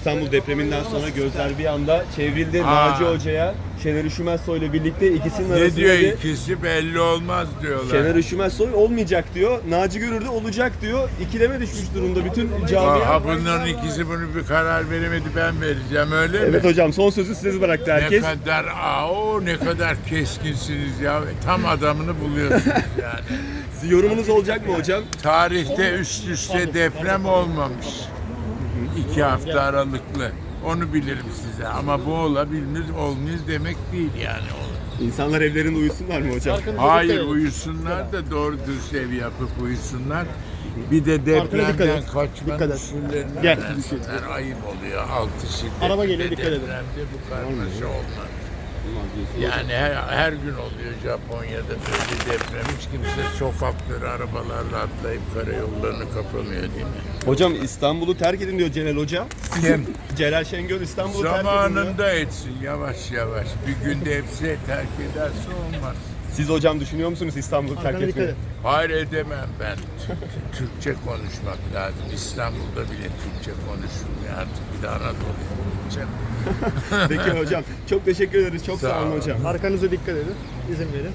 İstanbul depreminden sonra gözler bir anda çevrildi. Aa. Naci Hoca'ya Şener Üşümezsoy ile birlikte ikisinin Ne arasında diyor bir- ikisi belli olmaz diyorlar. Şener Üşümezsoy olmayacak diyor. Naci Görür de olacak diyor. İkileme düşmüş durumda bütün camia. Ha bunların ikisi bunu bir karar veremedi ben vereceğim öyle Evet mi? hocam son sözü size bıraktı herkes. Ne kadar aa, o ne kadar keskinsiniz ya. Tam adamını buluyorsunuz yani. Yorumunuz olacak mı hocam? Tarihte üst üste deprem olmamış. İki hafta aralıklı. Onu bilirim size ama bu olabilir olmayız demek değil yani. İnsanlar evlerinde uyusunlar mı hocam? Hayır uyusunlar da doğru dürüst ev yapıp uyusunlar. Bir de dikkat depremden kaçma Dikkat usullerinden Gel. öğrensinler. Ayıp oluyor. Altı şiddetli Araba geliyor, dikkat edin. depremde bu karmaşa olmaz. Yani her, her gün oluyor Japonya'da böyle deprem. Hiç kimse sokakları arabalarla atlayıp karayollarını kapamıyor değil mi? Hocam İstanbul'u terk edin diyor Celal Hoca. Kim? Celal Şengör İstanbul'u terk edin diyor. Zamanında etsin yavaş yavaş. Bir günde hepsi terk ederse olmaz. Siz hocam düşünüyor musunuz İstanbul'u terk Arkana dikkat etmeyi? et. Hayır edemem ben. T- t- Türkçe konuşmak lazım. İstanbul'da bile Türkçe konuşulmuyor artık. Bir de Anadolu'ya gideceğim. Peki hocam çok teşekkür ederiz. Çok sağ, Sağ olun olun. hocam. Arkanıza dikkat edin. İzin verin.